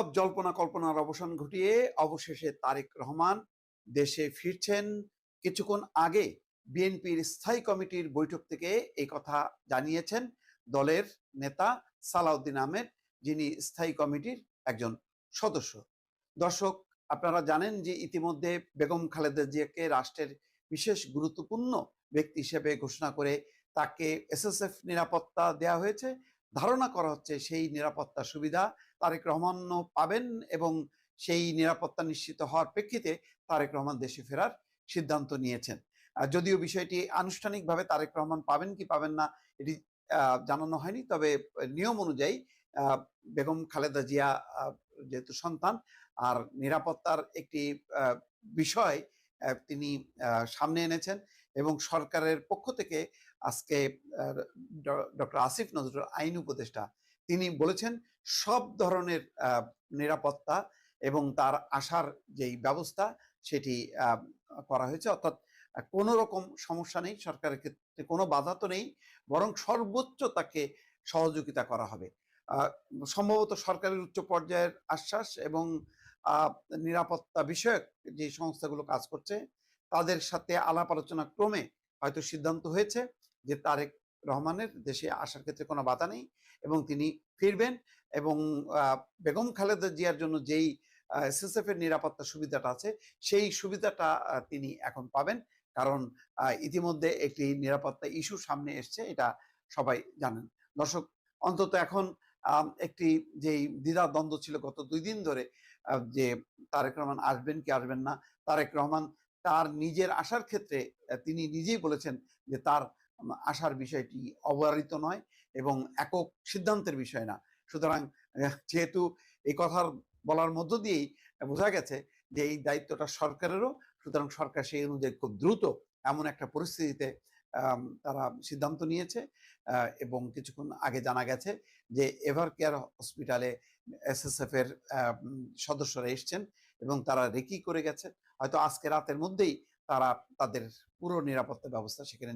সব জল্পনা কল্পনার অবসান ঘটিয়ে অবশেষে তারেক রহমান দেশে ফিরছেন। কিছুক্ষণ আগে বিএনপির স্থায়ী কমিটির বৈঠক থেকে এই কথা জানিয়েছেন দলের নেতা সালাউদ্দিন আহমেদ, যিনি স্থায়ী কমিটির একজন সদস্য। দর্শক, আপনারা জানেন যে ইতিমধ্যে বেগম খালেদা জিয়াকে রাষ্ট্রের বিশেষ গুরুত্বপূর্ণ ব্যক্তি হিসেবে ঘোষণা করে তাকে এসএসএফ নিরাপত্তা দেওয়া হয়েছে। ধারণা করা হচ্ছে সেই নিরাপত্তা সুবিধা তারেক রহমানও পাবেন এবং সেই নিরাপত্তা নিশ্চিত হওয়ার প্রেক্ষিতে তারেক রহমান দেশে ফেরার সিদ্ধান্ত নিয়েছেন। যদিও বিষয়টি আনুষ্ঠানিকভাবে তারেক রহমান পাবেন কি পাবেন না, এটি জানানো হয়নি, তবে নিয়ম অনুযায়ী বেগম খালেদা জিয়া যেহেতু সন্তান, আর নিরাপত্তার একটি বিষয় তিনি সামনে এনেছেন। এবং সরকারের পক্ষ থেকে আজকে ডক্টর আসিফ নজরুল আইন উপদেষ্টা, তিনি বলেছেন, সব ধরনের নিরাপত্তা এবং তার আসার যেই ব্যবস্থা, সেটি করা হয়েছে। অর্থাৎ, কোনো রকম সমস্যা নেই, সরকারের ক্ষেত্রে কোনো বাধা তো নেই, বরং সর্বোচ্চ তাকে সহযোগিতা করা হবে। সম্ভবত সরকারের উচ্চ পর্যায়ের আশ্বাস এবং নিরাপত্তা বিষয়ক যে সংস্থাগুলো কাজ করছে তাদের সাথে আলাপ আলোচনা ক্রমে হয়তো সিদ্ধান্ত হয়েছে যে তারেক রহমানের দেশে আসার ক্ষেত্রে কোনো বাধা নেই এবং তিনি ফিরবেন এবং বেগম খালেদা জিয়ার জন্য যেই এসএসএফ এর নিরাপত্তা সুবিধাটা আছে সেই সুবিধাটা তিনি এখন পাবেন। কারণ ইতিমধ্যে একটি নিরাপত্তা ইস্যু সামনে এসছে এটা সবাই জানেন। দর্শক, অন্তত এখন একটি যেই দ্বিধা দ্বন্দ্ব ছিল গত দুই দিন ধরে যে তারেক রহমান আসবেন কি আসবেন না, তারেক রহমান তার নিজের আসার ক্ষেত্রে তিনি নিজেই বলেছেন যে তার আসার বিষয়টি অবহারিত নয় এবং একক সিদ্ধান্তের বিষয় না। সুতরাং যেহেতু এই কথার বলার মধ্য দিয়েই বোঝা গেছে যে এই দায়িত্বটা সরকারেরও, সুতরাং সরকার সেই অনুযায়ী খুব দ্রুত এমন একটা পরিস্থিতিতে তারা সিদ্ধান্ত নিয়েছে এবং কিছুক্ষণ আগে জানা গেছে যে এভার কেয়ার হসপিটালে এসএসএফ এর সদস্যরা এসছেন এবং তারা রেকি করে গেছে হয়তো আজকে রাতের মধ্যেই তারা তাদের পুরো নিরাপত্তা ব্যবস্থা সেখানে